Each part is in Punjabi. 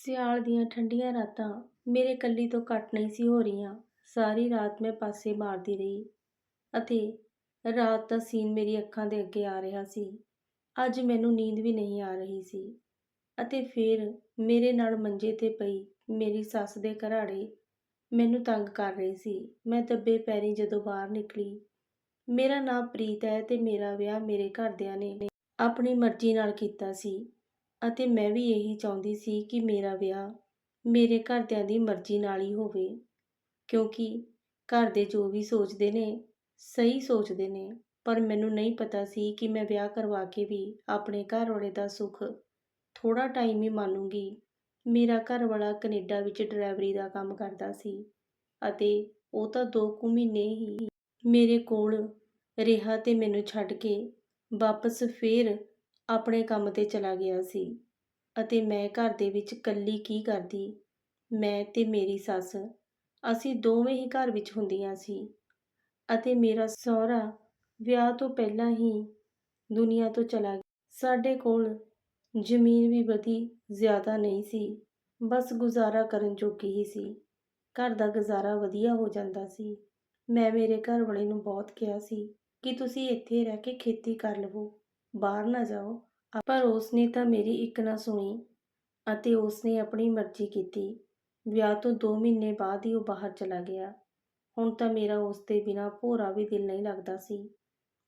ਸਿਆਲ ਦੀਆਂ ਠੰਡੀਆਂ ਰਾਤਾਂ ਮੇਰੇ ਇਕੱਲੀ ਤੋਂ ਘੱਟ ਨਹੀਂ ਸੀ ਹੋ ਰਹੀਆਂ। ਸਾਰੀ ਰਾਤ ਮੈਂ ਪਾਸੇ ਮਾਰਦੀ ਰਹੀ ਅਤੇ ਰਾਤ ਦਾ ਸੀਨ ਮੇਰੀ ਅੱਖਾਂ ਦੇ ਅੱਗੇ ਆ ਰਿਹਾ ਸੀ। ਅੱਜ ਮੈਨੂੰ ਨੀਂਦ ਵੀ ਨਹੀਂ ਆ ਰਹੀ ਸੀ ਅਤੇ ਫਿਰ ਮੇਰੇ ਨਾਲ ਮੰਜੇ ਤੇ ਪਈ ਮੇਰੀ ਸੱਸ ਦੇ ਘਰਾੜੇ ਮੈਨੂੰ ਤੰਗ ਕਰ ਰਹੇ ਸੀ। ਮੈਂ ਦੱਬੇ ਪੈਰੀ ਜਦੋਂ ਬਾਹਰ ਨਿਕਲੀ, ਮੇਰਾ ਨਾਮ ਪ੍ਰੀਤ ਹੈ ਤੇ ਮੇਰਾ ਵਿਆਹ ਮੇਰੇ ਘਰਦਿਆਂ ਨੇ ਆਪਣੀ ਮਰਜ਼ੀ ਨਾਲ ਕੀਤਾ ਸੀ। ਅਤੇ ਮੈਂ ਵੀ ਇਹੀ ਚਾਹੁੰਦੀ ਸੀ ਕਿ ਮੇਰਾ ਵਿਆਹ ਮੇਰੇ ਘਰਦਿਆਂ ਦੀ ਮਰਜ਼ੀ ਨਾਲ ਹੀ ਹੋਵੇ, ਕਿਉਂਕਿ ਘਰ ਦੇ ਜੋ ਵੀ ਸੋਚਦੇ ਨੇ, ਸਹੀ ਸੋਚਦੇ ਨੇ, ਪਰ ਮੈਨੂੰ ਨਹੀਂ ਪਤਾ ਸੀ ਕਿ ਮੈਂ ਵਿਆਹ ਕਰਵਾ ਕੇ ਵੀ ਆਪਣੇ ਘਰ ਵਾਲੇ ਦਾ ਸੁੱਖ ਥੋੜਾ ਟਾਈਮ ਹੀ ਮਾਨੂੰਗੀ। ਮੇਰਾ ਘਰ ਵਾਲਾ ਕੈਨੇਡਾ ਵਿੱਚ ਡਰਾਈਵਰੀ ਦਾ ਕੰਮ ਕਰਦਾ ਸੀ ਅਤੇ ਉਹ ਤਾਂ ਦੋ ਕੁ ਮਹੀਨੇ ਹੀ ਮੇਰੇ ਕੋਲ ਰਿਹਾ ਤੇ ਮੈਨੂੰ ਛੱਡ ਕੇ ਵਾਪਸ ਫੇਰ ਆਪਣੇ ਕੰਮ ਤੇ ਚਲਾ ਗਿਆ ਸੀ ਅਤੇ ਮੈਂ ਘਰ ਦੇ ਵਿੱਚ ਇਕੱਲੀ ਕੀ ਕਰਦੀ? ਮੈਂ ਤੇ ਮੇਰੀ ਸੱਸ, ਅਸੀਂ ਦੋਵੇਂ ਹੀ ਘਰ ਵਿੱਚ ਹੁੰਦੀਆਂ ਸੀ ਅਤੇ ਮੇਰਾ ਸਹੁਰਾ ਵਿਆਹ ਤੋਂ ਪਹਿਲਾਂ ਹੀ ਦੁਨੀਆ ਤੋਂ ਚਲਾ ਗਿਆ। ਸਾਡੇ ਕੋਲ ਜ਼ਮੀਨ ਵੀ ਵਧੀ, ਜ਼ਿਆਦਾ ਨਹੀਂ ਸੀ, ਬਸ ਗੁਜ਼ਾਰਾ ਕਰਨ ਜੋਗੀ ਹੀ ਸੀ। ਘਰ ਦਾ ਗੁਜ਼ਾਰਾ ਵਧੀਆ ਹੋ ਜਾਂਦਾ ਸੀ। ਮੈਂ ਮੇਰੇ ਘਰ ਵਾਲੇ ਨੂੰ ਬਹੁਤ ਕਿਹਾ ਸੀ ਕਿ ਤੁਸੀਂ ਇੱਥੇ ਰਹਿ ਕੇ ਖੇਤੀ ਕਰ ਲਵੋ। ਬਾਹਰ ਨਾ ਜਾਓ। ਪਰ ਉਸ ਨੇ ਤਾਂ ਮੇਰੀ ਇੱਕ ਨਾ ਸੁਣੀ ਅਤੇ ਉਸਨੇ ਆਪਣੀ ਮਰਜ਼ੀ ਕੀਤੀ। ਵਿਆਹ ਤੋਂ 2 ਮਹੀਨੇ ਬਾਅਦ ਹੀ ਉਹ ਬਾਹਰ ਚਲਾ ਗਿਆ। ਹੁਣ ਤਾਂ ਮੇਰਾ ਉਸ ਦੇ ਬਿਨਾ ਭੋਰਾ ਵੀ ਦਿਲ ਨਹੀਂ ਲੱਗਦਾ ਸੀ।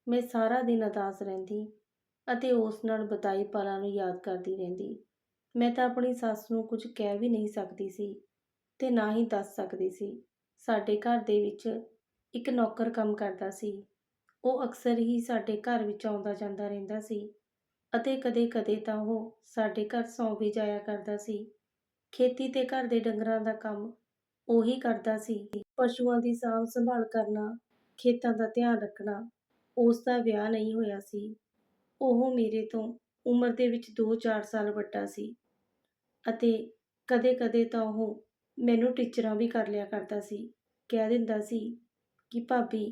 ਮੈਂ ਸਾਰਾ ਦਿਨ ਅਦਾਸ ਰਹਿੰਦੀ ਅਤੇ ਉਸ ਨਾਲ ਬਤਾਈ ਪਲਾਂ ਨੂੰ ਯਾਦ ਕਰਦੀ ਰਹਿੰਦੀ। ਮੈਂ ਤਾਂ ਆਪਣੀ ਸੱਸ ਨੂੰ ਕੁਝ ਕਹਿ ਵੀ ਨਹੀਂ ਸਕਦੀ ਸੀ ਤੇ ਨਾ ਹੀ ਦੱਸ ਸਕਦੀ ਸੀ। ਸਾਡੇ ਘਰ ਦੇ ਵਿੱਚ ਇੱਕ ਨੌਕਰ ਕੰਮ ਕਰਦਾ ਸੀ। ਉਹ ਅਕਸਰ ਹੀ ਸਾਡੇ ਘਰ ਵਿੱਚ ਆਉਂਦਾ ਜਾਂਦਾ ਰਹਿੰਦਾ ਸੀ ਅਤੇ ਕਦੇ-ਕਦੇ ਤਾਂ ਉਹ ਸਾਡੇ ਘਰ ਸੌਂ ਵੀ ਜਾਇਆ ਕਰਦਾ ਸੀ। ਖੇਤੀ ਤੇ ਘਰ ਦੇ ਡੰਗਰਾਂ ਦਾ ਕੰਮ ਉਹੀ ਕਰਦਾ ਸੀ। ਪਸ਼ੂਆਂ ਦੀ ਸਾਂਭ ਸੰਭਾਲ ਕਰਨਾ, ਖੇਤਾਂ ਦਾ ਧਿਆਨ ਰੱਖਣਾ, ਉਸ ਦਾ ਵਿਆਹ ਨਹੀਂ ਹੋਇਆ ਸੀ। ਉਹ ਮੇਰੇ ਤੋਂ ਉਮਰ ਦੇ ਵਿੱਚ 2-4 ਸਾਲ ਵੱਡਾ ਸੀ ਅਤੇ ਕਦੇ-ਕਦੇ ਤਾਂ ਉਹ ਮੈਨੂੰ ਟੀਚਰਾਂ ਵੀ ਕਰ ਲਿਆ ਕਰਦਾ ਸੀ। ਕਹਿ ਦਿੰਦਾ ਸੀ ਕਿ ਭਾਬੀ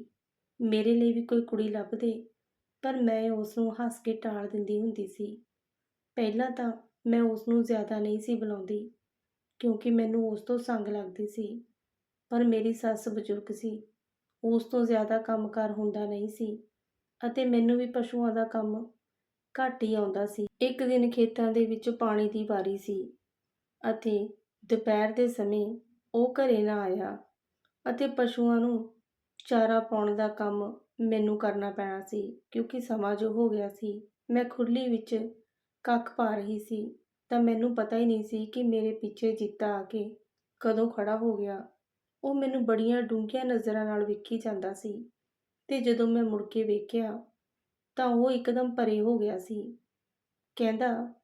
ਮੇਰੇ ਲਈ ਵੀ ਕੋਈ ਕੁੜੀ ਲੱਭਦੇ। ਪਰ ਮੈਂ ਉਸ ਨੂੰ ਹੱਸ ਕੇ ਟਾਲ ਦਿੰਦੀ ਹੁੰਦੀ ਸੀ। ਪਹਿਲਾਂ ਤਾਂ ਮੈਂ ਉਸ ਨੂੰ ਜ਼ਿਆਦਾ ਨਹੀਂ ਸੀ ਬੁਲਾਉਂਦੀ, ਕਿਉਂਕਿ ਮੈਨੂੰ ਉਸ ਤੋਂ ਸੰਗ ਲੱਗਦੀ ਸੀ। ਪਰ ਮੇਰੀ ਸੱਸ ਬਜ਼ੁਰਗ ਸੀ। ਉਸ ਤੋਂ ਜ਼ਿਆਦਾ ਕੰਮਕਾਰ ਹੁੰਦਾ ਨਹੀਂ ਸੀ ਅਤੇ ਮੈਨੂੰ ਵੀ ਪਸ਼ੂਆਂ ਦਾ ਕੰਮ ਘੱਟ ਹੀ ਆਉਂਦਾ ਸੀ। ਇੱਕ ਦਿਨ ਖੇਤਾਂ ਦੇ ਵਿੱਚ ਪਾਣੀ ਦੀ ਵਾਰੀ ਸੀ ਅਤੇ ਦੁਪਹਿਰ ਦੇ ਸਮੇਂ ਉਹ ਘਰੇ ਨਾ ਆਇਆ ਅਤੇ ਪਸ਼ੂਆਂ ਨੂੰ ਚਾਰਾ ਪਾਉਣ ਦਾ ਕੰਮ ਮੈਨੂੰ ਕਰਨਾ ਪੈਣਾ ਸੀ, ਕਿਉਂਕਿ ਸਮਾਂ ਜੋ ਹੋ ਗਿਆ ਸੀ, ਮੈਂ ਖੁਰਲੀ ਵਿੱਚ ਕੱਖ ਪਾ ਰਹੀ ਸੀ। ਤਾਂ ਮੈਨੂੰ ਪਤਾ ਹੀ ਨਹੀਂ ਸੀ ਕਿ ਮੇਰੇ ਪਿੱਛੇ ਜੀਤਾ ਆ ਕੇ ਕਦੋਂ ਖੜਾ ਹੋ ਗਿਆ। ਉਹ ਮੈਨੂੰ ਬੜੀਆਂ ਡੂੰਘੀਆਂ ਨਜ਼ਰਾਂ ਨਾਲ ਵੇਖੀ ਜਾਂਦਾ ਸੀ ਤੇ ਜਦੋਂ ਮੈਂ ਮੁੜ ਕੇ ਵੇਖਿਆ ਤਾਂ ਉਹ ਇੱਕਦਮ ਪਰੇ ਹੋ ਗਿਆ ਸੀ। ਕਹਿੰਦਾ,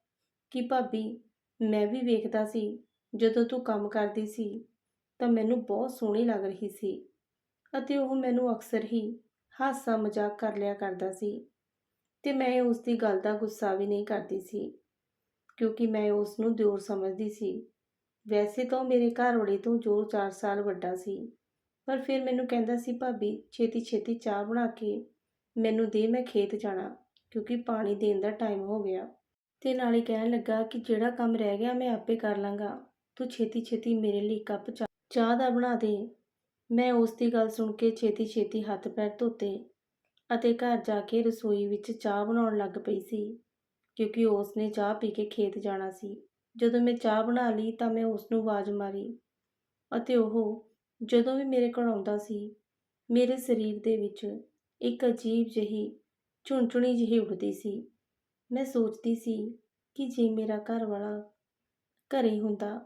ਕਿ ਭਾਬੀ, ਮੈਂ ਵੀ ਵੇਖਦਾ ਸੀ ਜਦੋਂ ਤੂੰ ਕੰਮ ਕਰਦੀ ਸੀ, ਤਾਂ ਮੈਨੂੰ ਬਹੁਤ ਸੋਹਣੀ ਲੱਗ ਰਹੀ ਸੀ। ਅਤੇ ਉਹ ਮੈਨੂੰ ਅਕਸਰ ਹੀ ਹਾਸਾ ਮਜ਼ਾਕ ਕਰ ਲਿਆ ਕਰਦਾ ਸੀ ਤੇ ਮੈਂ ਉਸ ਦੀ ਗੱਲ ਦਾ ਗੁੱਸਾ ਵੀ ਨਹੀਂ ਕਰਦੀ ਸੀ, ਕਿਉਂਕਿ ਮੈਂ ਉਸ ਨੂੰ ਦਿਓਰ ਸਮਝਦੀ ਸੀ। ਵੈਸੇ ਤਾਂ ਉਹ ਮੇਰੇ ਘਰ ਵਾਲੇ ਤੋਂ ਜੋ 4 ਸਾਲ ਵੱਡਾ ਸੀ, ਪਰ ਫਿਰ ਮੈਨੂੰ ਕਹਿੰਦਾ ਸੀ, ਭਾਬੀ, ਛੇਤੀ ਛੇਤੀ ਚਾਹ ਬਣਾ ਕੇ ਮੈਨੂੰ ਦੇ, ਮੈਂ ਖੇਤ ਜਾਣਾ, ਕਿਉਂਕਿ ਪਾਣੀ ਦੇਣ ਦਾ ਟਾਈਮ ਹੋ ਗਿਆ। ਤੇ ਨਾਲੇ ਕਹਿਣ ਲੱਗਾ ਕਿ ਜਿਹੜਾ ਕੰਮ ਰਹਿ ਗਿਆ, ਮੈਂ ਆਪੇ ਕਰ ਲਾਂਗਾ। ਤੂੰ ਛੇਤੀ ਛੇਤੀ ਮੇਰੇ ਲਈ ਕੱਪ ਚਾਹ ਚਾਹ ਦਾ ਬਣਾ ਦੇ। ਮੈਂ ਉਸ ਦੀ ਗੱਲ ਸੁਣ ਕੇ ਛੇਤੀ ਛੇਤੀ ਹੱਥ ਪੈਰ ਧੋਤੇ ਅਤੇ ਘਰ ਜਾ ਕੇ ਰਸੋਈ ਵਿੱਚ ਚਾਹ ਬਣਾਉਣ ਲੱਗ ਪਈ ਸੀ, ਕਿਉਂਕਿ ਉਸ ਨੇ ਚਾਹ ਪੀ ਕੇ ਖੇਤ ਜਾਣਾ ਸੀ। ਜਦੋਂ ਮੈਂ ਚਾਹ ਬਣਾ ਲਈ ਤਾਂ ਮੈਂ ਉਸ ਨੂੰ ਆਵਾਜ਼ ਮਾਰੀ ਅਤੇ ਉਹ ਜਦੋਂ ਵੀ ਮੇਰੇ ਕੋਲ ਆਉਂਦਾ ਸੀ, ਮੇਰੇ ਸਰੀਰ ਦੇ ਵਿੱਚ ਇੱਕ ਅਜੀਬ ਜਿਹੀ ਝੁੰਝੁਣੀ ਜਿਹੀ ਉੱਠਦੀ ਸੀ। ਮੈਂ ਸੋਚਦੀ ਸੀ ਕਿ ਜੇ ਮੇਰਾ ਘਰ ਵਾਲਾ ਘਰੇ ਹੁੰਦਾ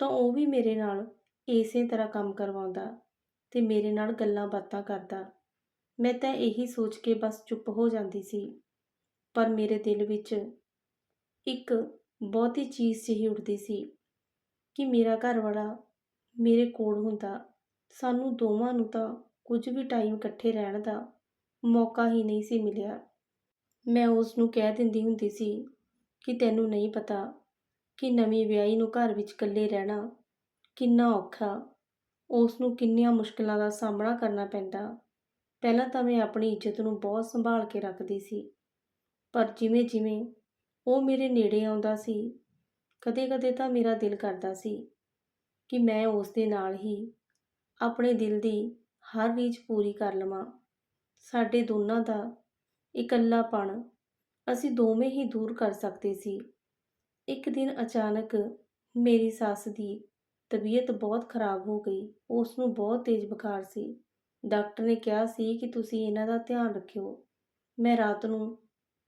ਤਾਂ ਉਹ ਵੀ ਮੇਰੇ ਨਾਲ ਇਸੇ ਤਰ੍ਹਾਂ ਕੰਮ ਕਰਵਾਉਂਦਾ। ਤੇ ਮੇਰੇ ਨਾਲ ਗੱਲਾਂ ਬਾਤਾਂ ਕਰਦਾ। ਮੈਂ ਤਾਂ ਇਹੀ ਸੋਚ ਕੇ ਬਸ ਚੁੱਪ ਹੋ ਜਾਂਦੀ ਸੀ। ਪਰ ਮੇਰੇ ਦਿਲ ਵਿੱਚ ਇੱਕ ਬਹੁਤੀ ਚੀਜ਼ ਜਿਹੀ ਉੱਠਦੀ ਸੀ ਕਿ ਮੇਰਾ ਘਰ ਵਾਲਾ ਮੇਰੇ ਕੋਲ ਹੁੰਦਾ। ਸਾਨੂੰ ਦੋਵਾਂ ਨੂੰ ਤਾਂ ਕੁਝ ਵੀ ਟਾਈਮ ਇਕੱਠੇ ਰਹਿਣ ਦਾ ਮੌਕਾ ਹੀ ਨਹੀਂ ਸੀ ਮਿਲਿਆ। ਮੈਂ ਉਸ ਨੂੰ ਕਹਿ ਦਿੰਦੀ ਹੁੰਦੀ ਸੀ ਕਿ ਤੈਨੂੰ ਨਹੀਂ ਪਤਾ ਕਿ ਨਵੀਂ ਵਿਆਹੀ ਨੂੰ ਘਰ ਵਿੱਚ ਇਕੱਲੇ ਰਹਿਣਾ ਕਿੰਨਾ ਔਖਾ ਉਸ ਨੂੰ ਕਿੰਨੀਆਂ ਮੁਸ਼ਕਲਾਂ ਦਾ ਸਾਹਮਣਾ ਕਰਨਾ ਪੈਂਦਾ। ਪਹਿਲਾਂ ਤਾਂ ਮੈਂ ਆਪਣੀ ਇੱਜ਼ਤ ਨੂੰ ਬਹੁਤ ਸੰਭਾਲ ਕੇ ਰੱਖਦੀ ਸੀ। ਪਰ ਜਿਵੇਂ ਜਿਵੇਂ ਉਹ ਮੇਰੇ ਨੇੜੇ ਆਉਂਦਾ ਸੀ, ਕਦੇ-ਕਦੇ ਤਾਂ ਮੇਰਾ ਦਿਲ ਕਰਦਾ ਸੀ ਕਿ ਮੈਂ ਉਸ ਦੇ ਨਾਲ ਹੀ ਆਪਣੇ ਦਿਲ ਦੀ ਹਰ ਰੀਝ ਪੂਰੀ ਕਰ ਲਵਾਂ। ਸਾਡੇ ਦੋਨਾਂ ਦਾ ਇਕੱਲਾਪਣ ਅਸੀਂ ਦੋਵੇਂ ਹੀ ਦੂਰ ਕਰ ਸਕਦੇ ਸੀ। ਇੱਕ ਦਿਨ ਅਚਾਨਕ ਮੇਰੀ ਸੱਸ ਦੀ ਤਬੀਅਤ ਬਹੁਤ ਖਰਾਬ ਹੋ ਗਈ ਉਸ ਨੂੰ ਬਹੁਤ ਤੇਜ਼ ਬੁਖਾਰ ਸੀ। ਡਾਕਟਰ ਨੇ ਕਿਹਾ ਸੀ ਕਿ ਤੁਸੀਂ ਇਹਨਾਂ ਦਾ ਧਿਆਨ ਰੱਖਿਓ। ਮੈਂ ਰਾਤ ਨੂੰ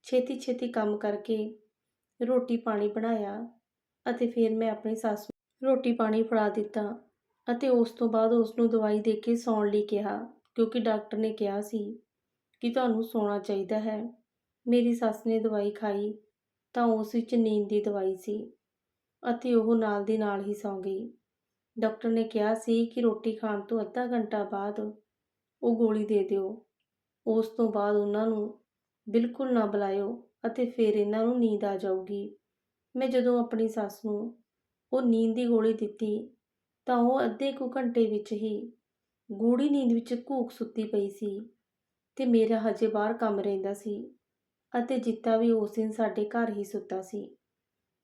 ਛੇਤੀ ਛੇਤੀ ਕੰਮ ਕਰਕੇ ਰੋਟੀ ਪਾਣੀ ਬਣਾਇਆ ਅਤੇ ਫਿਰ ਮੈਂ ਆਪਣੀ ਸੱਸ ਨੂੰ ਰੋਟੀ ਪਾਣੀ ਫੜਾ ਦਿੱਤਾ ਅਤੇ ਉਸ ਤੋਂ ਬਾਅਦ ਉਸ ਨੂੰ ਦਵਾਈ ਦੇ ਕੇ ਸੌਣ ਲਈ ਕਿਹਾ, ਕਿਉਂਕਿ ਡਾਕਟਰ ਨੇ ਕਿਹਾ ਸੀ ਕਿ ਤੁਹਾਨੂੰ ਸੌਣਾ ਚਾਹੀਦਾ ਹੈ। ਮੇਰੀ ਸੱਸ ਨੇ ਦਵਾਈ ਖਾਈ ਤਾਂ ਉਸ ਵਿੱਚ ਨੀਂਦ ਦੀ ਦਵਾਈ ਸੀ ਅਤੇ ਉਹ ਨਾਲ ਦੀ ਨਾਲ ਹੀ ਸੌਂ ਗਈ। ਡਾਕਟਰ ਨੇ ਕਿਹਾ ਸੀ ਕਿ ਰੋਟੀ ਖਾਣ ਤੋਂ ਅੱਧਾ ਘੰਟਾ ਬਾਅਦ ਉਹ ਗੋਲੀ ਦੇ ਦਿਓ। ਉਸ ਤੋਂ ਬਾਅਦ ਉਹਨਾਂ ਨੂੰ ਬਿਲਕੁਲ ਨਾ ਬੁਲਾਇਓ ਅਤੇ ਫਿਰ ਇਹਨਾਂ ਨੂੰ ਨੀਂਦ ਆ ਜਾਊਗੀ। ਮੈਂ ਜਦੋਂ ਆਪਣੀ ਸੱਸ ਨੂੰ ਉਹ ਨੀਂਦ ਦੀ ਗੋਲੀ ਦਿੱਤੀ ਤਾਂ ਉਹ ਅੱਧੇ ਕੁ ਘੰਟੇ ਵਿੱਚ ਹੀ ਗੂੜੀ ਨੀਂਦ ਵਿੱਚ ਘੂਕ ਸੁੱਤੀ ਪਈ ਸੀ ਤੇ ਮੇਰਾ ਹਜੇ ਬਾਹਰ ਕੰਮ ਰਹਿੰਦਾ ਸੀ ਅਤੇ ਜਿੱਤਾ ਵੀ ਉਸ ਦਿਨ ਸਾਡੇ ਘਰ ਹੀ ਸੁੱਤਾ ਸੀ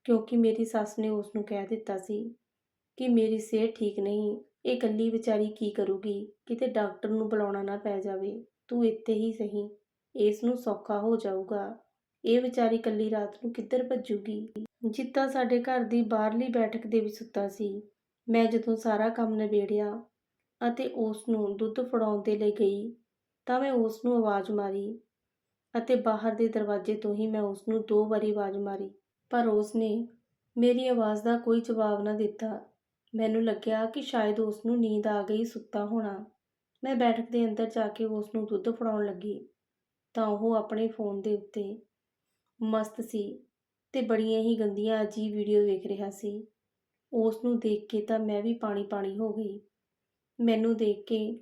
ਕਿਉਂਕਿ ਮੇਰੀ ਸੱਸ ਨੇ ਉਸ ਨੂੰ ਕਹਿ ਦਿੱਤਾ ਸੀ ਕਿ ਮੇਰੀ ਸਿਹਤ ਠੀਕ ਨਹੀਂ, ਇਹ ਇਕੱਲੀ ਵਿਚਾਰੀ ਕੀ ਕਰੂਗੀ? ਕਿਤੇ ਡਾਕਟਰ ਨੂੰ ਬੁਲਾਉਣਾ ਨਾ ਪੈ ਜਾਵੇ। ਤੂੰ ਇੱਥੇ ਹੀ ਸਹੀ। ਇਸ ਨੂੰ ਸੌਖਾ ਹੋ ਜਾਊਗਾ। ਇਹ ਵਿਚਾਰੀ ਇਕੱਲੀ ਰਾਤ ਨੂੰ ਕਿੱਧਰ ਭੱਜੂਗੀ? ਜਿੱਤਾ ਸਾਡੇ ਘਰ ਦੀ ਬਾਹਰਲੀ ਬੈਠਕ ਦੇ ਵਿੱਚ ਸੁੱਤਾ ਸੀ। ਮੈਂ ਜਦੋਂ ਸਾਰਾ ਕੰਮ ਨਿਬੇੜਿਆ ਅਤੇ ਉਸ ਨੂੰ ਦੁੱਧ ਫੜਾਉਣ ਦੇ ਲਈ ਗਈ, ਤਾਂ ਮੈਂ ਉਸ ਨੂੰ ਆਵਾਜ਼ ਮਾਰੀ ਅਤੇ ਬਾਹਰ ਦੇ ਦਰਵਾਜ਼ੇ ਤੋਂ ਹੀ ਮੈਂ ਉਸ ਨੂੰ ਦੋ ਵਾਰੀ ਆਵਾਜ਼ ਮਾਰੀ। ਪਰ ਉਸ ਨੇ ਮੇਰੀ ਆਵਾਜ਼ ਦਾ ਕੋਈ ਜਵਾਬ ਨਾ ਦਿੱਤਾ। ਮੈਨੂੰ ਲੱਗਿਆ ਕਿ ਸ਼ਾਇਦ ਉਸ ਨੂੰ ਨੀਂਦ ਆ ਗਈ ਸੁੱਤਾ ਹੋਣਾ। ਮੈਂ ਬੈਠਕ ਦੇ ਅੰਦਰ ਜਾ ਕੇ ਉਸ ਨੂੰ ਦੁੱਧ ਫੜਾਉਣ ਲੱਗੀ, ਤਾਂ ਉਹ ਆਪਣੇ ਫੋਨ ਦੇ ਉੱਤੇ ਮਸਤ ਸੀ ਤੇ ਬੜੀਆਂ ਹੀ ਗੰਦੀਆਂ ਅਜੀਬ ਵੀਡੀਓ ਵੇਖ ਰਿਹਾ ਸੀ। ਉਸ ਨੂੰ ਦੇਖ ਕੇ ਤਾਂ ਮੈਂ ਵੀ ਪਾਣੀ ਪਾਣੀ ਹੋ ਗਈ। ਮੈਨੂੰ ਦੇਖ ਕੇ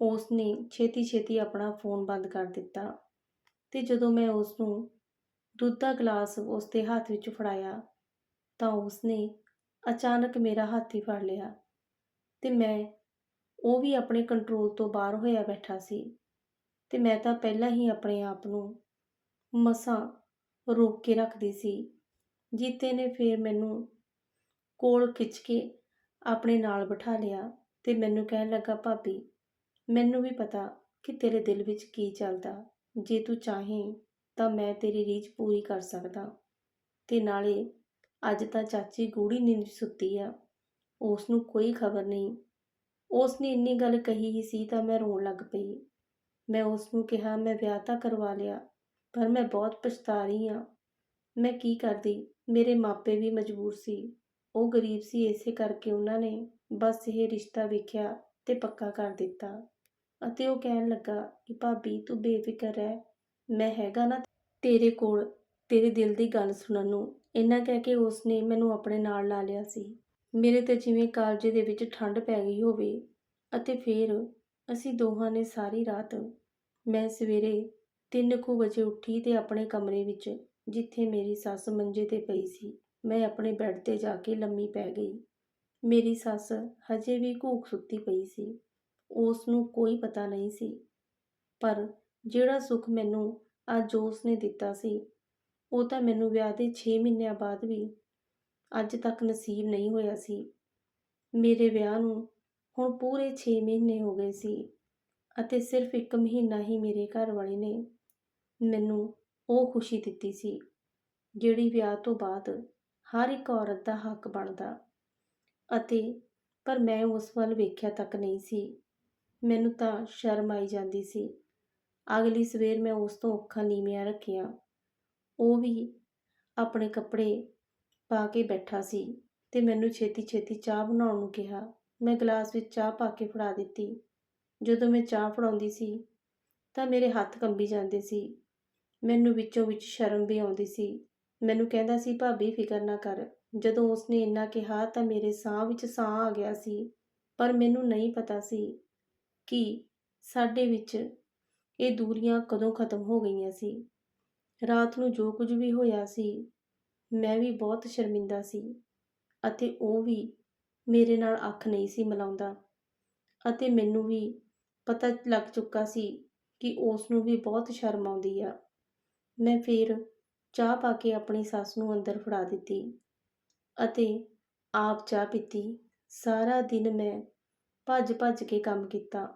ਉਸ ਨੇ ਛੇਤੀ ਛੇਤੀ ਆਪਣਾ ਫੋਨ ਬੰਦ ਕਰ ਦਿੱਤਾ ਤੇ ਜਦੋਂ ਮੈਂ ਉਸ ਨੂੰ ਦੁੱਧ ਦਾ ਗਲਾਸ ਉਸ ਦੇ ਹੱਥ ਵਿੱਚ ਫੜਾਇਆ, ਤਾਂ ਉਸ ਨੇ ਅਚਾਨਕ ਮੇਰਾ ਹੱਥ ਹੀ ਫੜ ਲਿਆ ਤੇ ਮੈਂ ਉਹ ਵੀ ਆਪਣੇ ਕੰਟਰੋਲ ਤੋਂ ਬਾਹਰ ਹੋਇਆ ਬੈਠਾ ਸੀ ਤੇ ਮੈਂ ਤਾਂ ਪਹਿਲਾਂ ਹੀ ਆਪਣੇ ਆਪ ਨੂੰ ਮਸਾਂ ਰੋਕ ਕੇ ਰੱਖਦੀ ਸੀ। ਜੀਤੇ ਨੇ ਫਿਰ ਮੈਨੂੰ ਕੋਲ ਖਿੱਚ ਕੇ ਆਪਣੇ ਨਾਲ ਬਿਠਾ ਲਿਆ ਤੇ ਮੈਨੂੰ ਕਹਿਣ ਲੱਗਾ, ਭਾਬੀ, ਮੈਨੂੰ ਵੀ ਪਤਾ ਕਿ ਤੇਰੇ ਦਿਲ ਵਿੱਚ ਕੀ ਚੱਲਦਾ। ਜੇ ਤੂੰ ਚਾਹੇ ਤਾਂ ਮੈਂ ਤੇਰੀ ਰੀਝ ਪੂਰੀ ਕਰ ਸਕਦਾ ਤੇ ਨਾਲੇ ਅੱਜ ਤਾਂ ਚਾਚੀ ਗੂੜੀ ਨੀਂਦ ਵਿੱਚ ਸੁੱਤੀ ਆ। ਉਸ ਨੂੰ ਕੋਈ ਖਬਰ ਨਹੀਂ। ਉਸ ਨੇ ਇੰਨੀ ਗੱਲ ਕਹੀ ਹੀ ਸੀ ਤਾਂ ਮੈਂ ਰੋਣ ਲੱਗ ਪਈ। ਮੈਂ ਉਸ ਨੂੰ ਕਿਹਾ, ਮੈਂ ਵਿਆਹ ਤਾਂ ਕਰਵਾ ਲਿਆ, ਪਰ ਮੈਂ ਬਹੁਤ ਪਛਤਾ ਰਹੀ ਹਾਂ ਮੈਂ ਕੀ ਕਰਦੀ? ਮੇਰੇ ਮਾਪੇ ਵੀ ਮਜਬੂਰ ਸੀ। ਉਹ ਗਰੀਬ ਸੀ, ਇਸੇ ਕਰਕੇ ਉਹਨਾਂ ਨੇ ਬਸ ਇਹ ਰਿਸ਼ਤਾ ਵੇਖਿਆ ਤੇ ਪੱਕਾ ਕਰ ਦਿੱਤਾ। ਅਤੇ ਉਹ ਕਹਿਣ ਲੱਗਾ ਕਿ, ਭਾਬੀ, ਤੂੰ ਬੇਫਿਕਰ ਰਹਿ। ਮੈਂ ਹੈਗਾ ਨਾ ਤੇਰੇ ਕੋਲ, ਤੇਰੇ ਦਿਲ ਦੀ ਗੱਲ ਸੁਣਨ ਨੂੰ। ਇੰਨਾ ਕਹਿ ਕੇ ਉਸ ਨੇ ਮੈਨੂੰ ਆਪਣੇ ਨਾਲ ਲਾ ਲਿਆ ਸੀ। ਮੇਰੇ ਤੇ ਜਿਵੇਂ ਕਾਲਜ ਦੇ ਵਿੱਚ ਠੰਡ ਪੈ ਗਈ ਹੋਵੇ ਅਤੇ ਫਿਰ ਅਸੀਂ ਦੋਹਾਂ ਨੇ ਸਾਰੀ ਰਾਤ ਮੈਂ ਸਵੇਰੇ 3 ਕੁ ਵਜੇ ਉੱਠੀ ਤੇ ਆਪਣੇ ਕਮਰੇ ਵਿੱਚ, ਜਿੱਥੇ ਮੇਰੀ ਸੱਸ ਮੰਜੇ ਤੇ ਪਈ ਸੀ, ਮੈਂ ਆਪਣੇ ਬੈੱਡ ਤੇ ਜਾ ਕੇ ਲੰਮੀ ਪੈ ਗਈ। ਮੇਰੀ ਸੱਸ ਹਜੇ ਵੀ ਘੂਕ ਸੁੱਤੀ ਪਈ ਸੀ। ਉਸ ਨੂੰ ਕੋਈ ਪਤਾ ਨਹੀਂ ਸੀ। ਪਰ ਜਿਹੜਾ ਸੁੱਖ ਮੈਨੂੰ ਅੱਜ ਉਸ ਨੇ ਦਿੱਤਾ ਸੀ ਉਹ ਤਾਂ ਮੈਨੂੰ ਵਿਆਹ ਦੇ 6 ਮਹੀਨਿਆਂ ਬਾਅਦ ਵੀ ਅੱਜ ਤੱਕ ਨਸੀਬ ਨਹੀਂ ਹੋਇਆ ਸੀ। ਮੇਰੇ ਵਿਆਹ ਨੂੰ ਹੁਣ ਪੂਰੇ 6 ਮਹੀਨੇ ਹੋ ਗਏ ਸੀ ਅਤੇ ਸਿਰਫ ਇੱਕ ਮਹੀਨਾ ਹੀ ਮੇਰੇ ਘਰ ਵਾਲੇ ਨੇ ਮੈਨੂੰ ਉਹ ਖੁਸ਼ੀ ਦਿੱਤੀ ਸੀ, ਜਿਹੜੀ ਵਿਆਹ ਤੋਂ ਬਾਅਦ ਹਰ ਇੱਕ ਔਰਤ ਦਾ ਹੱਕ ਬਣਦਾ। ਅਤੇ ਪਰ ਮੈਂ ਉਸ ਵੱਲ ਵੇਖਿਆ ਤੱਕ ਨਹੀਂ ਸੀ। ਮੈਨੂੰ ਤਾਂ ਸ਼ਰਮ ਆਈ ਜਾਂਦੀ ਸੀ। ਅਗਲੀ ਸਵੇਰ ਮੈਂ ਉਸ ਤੋਂ ਅੱਖਾਂ ਨੀਵੀਆਂ ਰੱਖੀਆਂ। ਉਹ ਵੀ ਆਪਣੇ ਕੱਪੜੇ ਪਾ ਕੇ ਬੈਠਾ ਸੀ ਤੇ ਮੈਨੂੰ ਛੇਤੀ ਛੇਤੀ ਚਾਹ ਬਣਾਉਣ ਨੂੰ ਕਿਹਾ। ਮੈਂ ਗਲਾਸ ਵਿੱਚ ਚਾਹ ਪਾ ਕੇ ਫੜਾ ਦਿੱਤੀ। ਜਦੋਂ ਮੈਂ ਚਾਹ ਫੜਾਉਂਦੀ ਸੀ ਤਾਂ ਮੇਰੇ ਹੱਥ ਕੰਬੀ ਜਾਂਦੇ ਸੀ। ਮੈਨੂੰ ਵਿੱਚੋਂ ਵਿੱਚ ਸ਼ਰਮ ਵੀ ਆਉਂਦੀ ਸੀ। ਮੈਨੂੰ ਕਹਿੰਦਾ ਸੀ, ਭਾਬੀ, ਫਿਕਰ ਨਾ ਕਰ। ਜਦੋਂ ਉਸਨੇ ਇੰਨਾ ਕਿਹਾ ਤਾਂ ਮੇਰੇ ਸਾਹ ਵਿੱਚ ਸਾਹ ਆ ਗਿਆ ਸੀ। ਪਰ ਮੈਨੂੰ ਨਹੀਂ ਪਤਾ ਸੀ ਕਿ ਸਾਡੇ ਵਿੱਚ ਇਹ ਦੂਰੀਆਂ ਕਦੋਂ ਖਤਮ ਹੋ ਗਈਆਂ ਸੀ। ਰਾਤ ਨੂੰ ਜੋ ਕੁਝ ਵੀ ਹੋਇਆ ਸੀ, ਮੈਂ ਵੀ ਬਹੁਤ ਸ਼ਰਮਿੰਦਾ ਸੀ ਅਤੇ ਉਹ ਵੀ ਮੇਰੇ ਨਾਲ ਅੱਖ ਨਹੀਂ ਸੀ ਮਿਲਾਉਂਦਾ ਅਤੇ ਮੈਨੂੰ ਵੀ ਪਤਾ ਲੱਗ ਚੁੱਕਾ ਸੀ ਕਿ ਉਸ ਨੂੰ ਵੀ ਬਹੁਤ ਸ਼ਰਮ ਆਉਂਦੀ ਆ। ਮੈਂ ਫਿਰ ਚਾਹ ਪਾ ਕੇ ਆਪਣੀ ਸੱਸ ਨੂੰ ਅੰਦਰ ਫੜਾ ਦਿੱਤੀ ਅਤੇ ਆਪ ਚਾਹ ਪੀਤੀ। ਸਾਰਾ ਦਿਨ ਮੈਂ ਭੱਜ ਭੱਜ ਕੇ ਕੰਮ ਕੀਤਾ।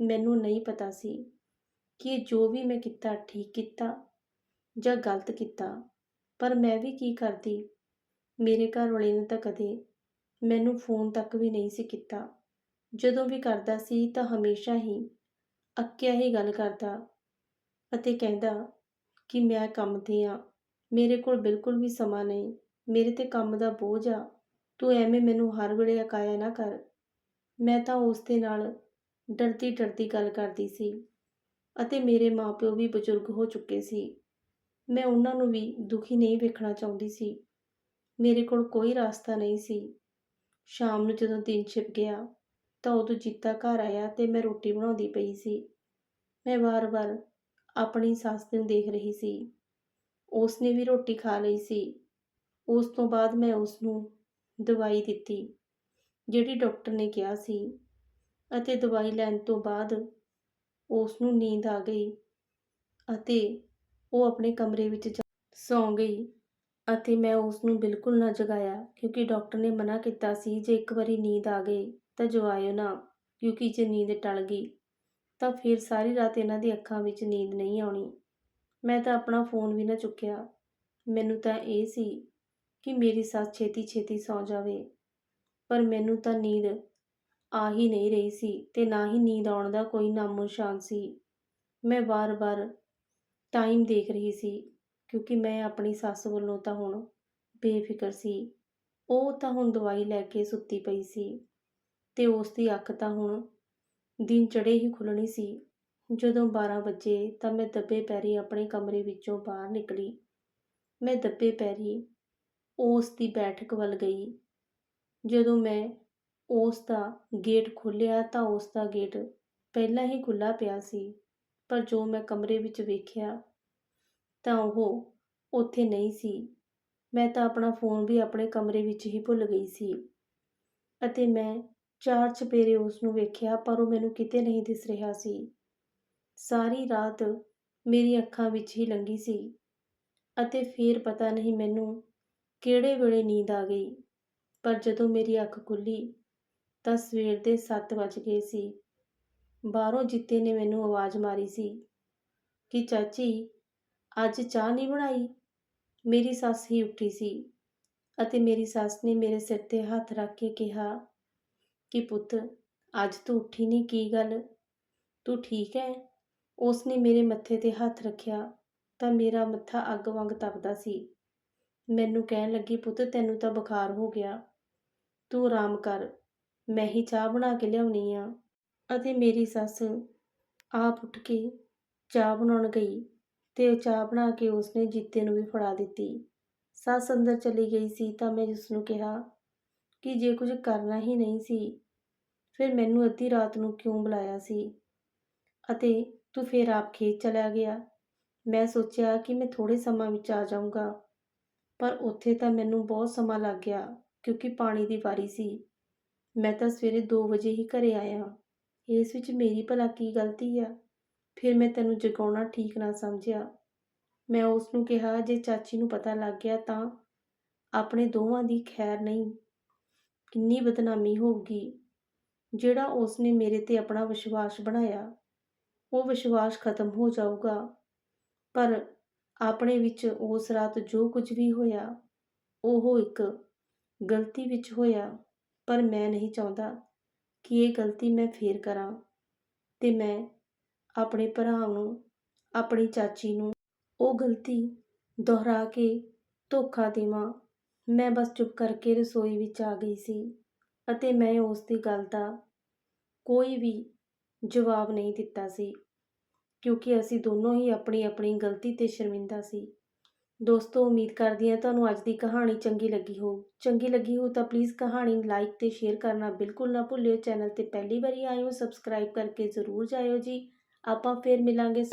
ਮੈਨੂੰ ਨਹੀਂ ਪਤਾ ਸੀ ਕਿ ਜੋ ਵੀ ਮੈਂ ਕੀਤਾ ਠੀਕ ਕੀਤਾ ਜਾਂ ਗਲਤ ਕੀਤਾ, ਪਰ ਮੈਂ ਵੀ ਕੀ ਕਰਦੀ? ਮੇਰੇ ਘਰ ਵਾਲੇ ਨੇ ਤਾਂ ਕਦੇ ਮੈਨੂੰ ਫੋਨ ਤੱਕ ਵੀ ਨਹੀਂ ਸੀ ਕੀਤਾ। ਜਦੋਂ ਵੀ ਕਰਦਾ ਸੀ ਤਾਂ ਹਮੇਸ਼ਾ ਹੀ ਅੱਕਿਆ ਹੀ ਗੱਲ ਕਰਦਾ ਅਤੇ ਕਹਿੰਦਾ ਕਿ ਮੈਂ ਕੰਮ ਤੇ ਆ। ਮੇਰੇ ਕੋਲ ਬਿਲਕੁਲ ਵੀ ਸਮਾਂ ਨਹੀਂ। ਮੇਰੇ ਤੇ ਕੰਮ ਦਾ ਬੋਝ ਆ। ਤੂੰ ਐਵੇਂ ਮੈਨੂੰ ਹਰ ਵੇਲੇ ਅਕਾਇਆ ਨਾ ਕਰ। ਮੈਂ ਤਾਂ ਉਸ ਦੇ ਨਾਲ ਡਰਦੀ ਡਰਦੀ ਗੱਲ ਕਰਦੀ ਸੀ ਅਤੇ ਮੇਰੇ ਮਾਪਿਓ ਵੀ ਬਜ਼ੁਰਗ ਹੋ ਚੁੱਕੇ ਸੀ। ਮੈਂ ਉਹਨਾਂ ਨੂੰ ਵੀ ਦੁਖੀ ਨਹੀਂ ਵੇਖਣਾ ਚਾਹੁੰਦੀ ਸੀ। ਮੇਰੇ ਕੋਲ ਕੋਈ ਰਾਸਤਾ ਨਹੀਂ ਸੀ। ਸ਼ਾਮ ਨੂੰ ਜਦੋਂ ਦਿਨ ਛਿਪ ਗਿਆ, ਤਾਂ ਉਦੋਂ ਜੀਤਾ ਘਰ ਆਇਆ ਤੇ ਮੈਂ ਰੋਟੀ ਬਣਾਉਂਦੀ ਪਈ ਸੀ। ਮੈਂ ਵਾਰ-ਵਾਰ ਆਪਣੀ ਸੱਸ ਨੂੰ ਦੇਖ ਰਹੀ ਸੀ। ਉਸ ਨੇ ਵੀ ਰੋਟੀ ਖਾ ਲਈ ਸੀ। ਉਸ ਤੋਂ ਬਾਅਦ ਮੈਂ ਉਸ ਨੂੰ ਦਵਾਈ ਦਿੱਤੀ, ਜਿਹੜੀ ਡਾਕਟਰ ਨੇ ਕਿਹਾ ਸੀ। ਅਤੇ ਦਵਾਈ ਲੈਣ ਤੋਂ ਬਾਅਦ ਉਸ ਨੂੰ ਨੀਂਦ ਆ ਗਈ ਅਤੇ ਉਹ ਆਪਣੇ ਕਮਰੇ ਵਿੱਚ ਜਾ ਸੌਂ ਗਈ ਅਤੇ ਮੈਂ ਉਸ ਨੂੰ ਬਿਲਕੁਲ ਨਾ ਜਗਾਇਆ, ਕਿਉਂਕਿ ਡਾਕਟਰ ਨੇ ਮਨਾ ਕੀਤਾ ਸੀ, ਜੇ ਇੱਕ ਵਾਰੀ ਨੀਂਦ ਆ ਗਈ ਤਾਂ ਜਵਾਇਓ ਨਾ, ਕਿਉਂਕਿ ਜੇ ਨੀਂਦ ਟਲ ਗਈ ਤਾਂ ਫਿਰ ਸਾਰੀ ਰਾਤ ਇਹਨਾਂ ਦੀ ਅੱਖਾਂ ਵਿੱਚ ਨੀਂਦ ਨਹੀਂ ਆਉਣੀ। ਮੈਂ ਤਾਂ ਆਪਣਾ ਫੋਨ ਵੀ ਨਾ ਚੁੱਕਿਆ। ਮੈਨੂੰ ਤਾਂ ਇਹ ਸੀ ਕਿ ਮੇਰੀ ਸੱਸ ਛੇਤੀ ਛੇਤੀ ਸੌਂ ਜਾਵੇ, ਪਰ ਮੈਨੂੰ ਤਾਂ ਨੀਂਦ ਆ ਹੀ ਨਹੀਂ ਰਹੀ ਸੀ ਤੇ ਨਾ ਹੀ ਨੀਂਦ ਆਉਣ ਦਾ ਕੋਈ ਨਾਮੋ ਨਿਸ਼ਾਨ ਸੀ। ਮੈਂ ਵਾਰ-ਵਾਰ ਟਾਈਮ ਦੇਖ ਰਹੀ ਸੀ, ਕਿਉਂਕਿ ਮੈਂ ਆਪਣੀ ਸੱਸ ਵੱਲੋਂ ਤਾਂ ਹੁਣ ਬੇਫਿਕਰ ਸੀ। ਉਹ ਤਾਂ ਹੁਣ ਦਵਾਈ ਲੈ ਕੇ ਸੁੱਤੀ ਪਈ ਸੀ ਤੇ ਉਸ ਦੀ ਅੱਖ ਤਾਂ ਹੁਣ ਦਿਨ ਚੜੇ ਹੀ ਖੁੱਲਣੀ ਸੀ। ਜਦੋਂ 12 ਵਜੇ ਤਾਂ ਮੈਂ ਦੱਬੇ ਪੈਰੀ ਆਪਣੇ ਕਮਰੇ ਵਿੱਚੋਂ ਬਾਹਰ ਨਿਕਲੀ। ਮੈਂ ਦੱਬੇ ਪੈਰੀ ਉਸ ਦੀ ਬੈਠਕ ਵੱਲ ਗਈ। ਜਦੋਂ ਮੈਂ ਉਸ ਦਾ ਗੇਟ ਖੋਲ੍ਹਿਆ ਤਾਂ ਉਸ ਦਾ ਗੇਟ ਪਹਿਲਾਂ ਹੀ ਖੁੱਲ੍ਹਾ ਪਿਆ ਸੀ। ਪਰ ਜੋ ਮੈਂ ਕਮਰੇ ਵਿੱਚ ਵੇਖਿਆ ਤਾਂ ਉਹ ਉੱਥੇ ਨਹੀਂ ਸੀ। ਮੈਂ ਤਾਂ ਆਪਣਾ ਫੋਨ ਵੀ ਆਪਣੇ ਕਮਰੇ ਵਿੱਚ ਹੀ ਭੁੱਲ ਗਈ ਸੀ ਅਤੇ ਮੈਂ ਚਾਰ ਚਪੇਰੇ ਉਸ ਨੂੰ ਵੇਖਿਆ ਪਰ ਉਹ ਮੈਨੂੰ ਕਿਤੇ ਨਹੀਂ ਦਿਸ ਰਿਹਾ ਸੀ। ਸਾਰੀ ਰਾਤ ਮੇਰੀ ਅੱਖਾਂ ਵਿੱਚ ਹੀ ਲੰਘੀ ਸੀ ਅਤੇ ਫਿਰ ਪਤਾ ਨਹੀਂ ਮੈਨੂੰ ਕਿਹੜੇ ਵੇਲੇ ਨੀਂਦ ਆ ਗਈ। ਪਰ ਜਦੋਂ ਮੇਰੀ ਅੱਖ ਖੁੱਲੀ ਤਾਂ ਸਵੇਰ ਦੇ 7 ਵੱਜ ਗਏ ਸੀ। ਬਾਹਰੋਂ ਜਿੱਤੇ ਨੇ ਮੈਨੂੰ ਆਵਾਜ਼ ਮਾਰੀ ਸੀ ਕਿ, ਚਾਚੀ, ਅੱਜ ਚਾਹ ਨਹੀਂ ਬਣਾਈ? ਮੇਰੀ ਸੱਸ ਹੀ ਉੱਠੀ ਸੀ ਅਤੇ ਮੇਰੀ ਸੱਸ ਨੇ ਮੇਰੇ ਸਿਰ ਤੇ ਹੱਥ ਰੱਖ ਕੇ ਕਿਹਾ ਕਿ, ਪੁੱਤ, ਅੱਜ ਤੂੰ ਉੱਠੀ ਨਹੀਂ, ਕੀ ਗੱਲ? ਤੂੰ ਠੀਕ ਹੈ ਉਸ ਨੇ ਮੇਰੇ ਮੱਥੇ ਤੇ ਹੱਥ ਰੱਖਿਆ ਤਾਂ ਮੇਰਾ ਮੱਥਾ ਅੱਗ ਵਾਂਗ ਤਪਦਾ ਸੀ। ਮੈਨੂੰ ਕਹਿਣ ਲੱਗੀ, ਪੁੱਤ, ਤੈਨੂੰ ਤਾਂ ਬੁਖਾਰ ਹੋ ਗਿਆ। ਤੂੰ ਆਰਾਮ ਕਰ, ਮੈਂ ਹੀ ਚਾਹ ਬਣਾ ਕੇ ਲਿਆਉਣੀ ਆ। ਅਤੇ ਮੇਰੀ ਸੱਸ ਆਪ ਉੱਠ ਕੇ ਚਾਹ ਬਣਾਉਣ ਗਈ ਤੇ ਉਹ ਚਾਹ ਬਣਾ ਕੇ ਉਸਨੇ ਜੀਤੇ ਨੂੰ ਵੀ ਫੜਾ ਦਿੱਤੀ। ਸੱਸ ਅੰਦਰ ਚਲੀ ਗਈ ਸੀ ਤਾਂ ਮੈਂ ਉਸ ਨੂੰ ਕਿਹਾ ਕਿ ਜੇ ਕੁਝ ਕਰਨਾ ਹੀ ਨਹੀਂ ਸੀ, ਫਿਰ ਮੈਨੂੰ ਅੱਧੀ ਰਾਤ ਨੂੰ ਕਿਉਂ ਬੁਲਾਇਆ ਸੀ? ਅਤੇ ਤੂੰ ਫਿਰ ਆਪ ਖੇਤ ਚਲਾ ਗਿਆ। ਮੈਂ ਸੋਚਿਆ ਕਿ ਮੈਂ ਥੋੜੇ ਸਮਾਂ ਵਿੱਚ ਆ ਜਾਊਂਗਾ, ਪਰ ਉੱਥੇ ਤਾਂ ਮੈਨੂੰ ਬਹੁਤ ਸਮਾਂ ਲੱਗ ਗਿਆ ਕਿਉਂਕਿ ਪਾਣੀ ਦੀ ਵਾਰੀ ਸੀ। ਮੈਂ ਤਾਂ ਸਵੇਰੇ 2 ਵਜੇ ਹੀ ਘਰੇ ਆਇਆ। ਇਸ ਵਿੱਚ ਮੇਰੀ ਭਲਾ ਕੀ ਗਲਤੀ ਆ? ਫਿਰ ਮੈਂ ਤੈਨੂੰ ਜਗਾਉਣਾ ਠੀਕ ਨਾ ਸਮਝਿਆ। ਮੈਂ ਉਸ ਨੂੰ ਕਿਹਾ, ਜੇ ਚਾਚੀ ਨੂੰ ਪਤਾ ਲੱਗ ਗਿਆ ਤਾਂ ਆਪਣੇ ਦੋਵਾਂ ਦੀ ਖੈਰ ਨਹੀਂ, ਕਿੰਨੀ ਬਦਨਾਮੀ ਹੋਊਗੀ। ਜਿਹੜਾ ਉਸ ਨੇ ਮੇਰੇ ਤੇ ਆਪਣਾ ਵਿਸ਼ਵਾਸ ਬਣਾਇਆ, ਉਹ ਵਿਸ਼ਵਾਸ ਖਤਮ ਹੋ ਜਾਊਗਾ। ਪਰ ਆਪਣੇ ਵਿੱਚ ਉਸ ਰਾਤ ਜੋ ਕੁਝ ਵੀ ਹੋਇਆ, ਉਹ ਇੱਕ ਗਲਤੀ ਵਿੱਚ ਹੋਇਆ, ਪਰ ਮੈਂ ਨਹੀਂ ਚਾਹੁੰਦਾ। ਕਿ ਇਹ ਗਲਤੀ ਮੈਂ ਫੇਰ ਕਰਾਂ ਤੇ ਮੈਂ ਆਪਣੇ ਭਰਾ ਨੂੰ, ਆਪਣੀ ਚਾਚੀ ਨੂੰ ਉਹ ਗਲਤੀ ਦੁਹਰਾ ਕੇ ਧੋਖਾ ਦੇਵਾਂ। ਮੈਂ ਬਸ ਚੁੱਪ ਕਰਕੇ ਰਸੋਈ ਵਿੱਚ ਆ ਗਈ ਸੀ ਅਤੇ ਮੈਂ ਉਸ ਦੀ ਗੱਲ ਦਾ ਕੋਈ ਵੀ ਜਵਾਬ ਨਹੀਂ ਦਿੱਤਾ ਸੀ, ਕਿਉਂਕਿ ਅਸੀਂ ਦੋਨੋਂ ਹੀ ਆਪਣੀ ਆਪਣੀ ਗਲਤੀ ਤੇ ਸ਼ਰਮਿੰਦਾ ਸੀ। ਦੋਸਤੋ, ਉਮੀਦ ਕਰਦੀ ਹਾਂ ਤੁਹਾਨੂੰ ਅੱਜ ਦੀ ਕਹਾਣੀ ਚੰਗੀ ਲੱਗੀ ਹੋ। ਚੰਗੀ ਲੱਗੀ ਹੋ ਤਾਂ ਪਲੀਜ਼ ਕਹਾਣੀ ਲਾਈਕ ਤੇ ਸ਼ੇਅਰ ਕਰਨਾ ਬਿਲਕੁਲ ਨਾ ਭੁੱਲਿਓ। ਚੈਨਲ ਤੇ ਪਹਿਲੀ ਵਾਰੀ ਆਏ ਹੋ ਸਬਸਕ੍ਰਾਈਬ ਕਰਕੇ ਜ਼ਰੂਰ ਜਾਇਓ ਜੀ। ਆਪਾਂ ਫੇਰ ਮਿਲਾਂਗੇ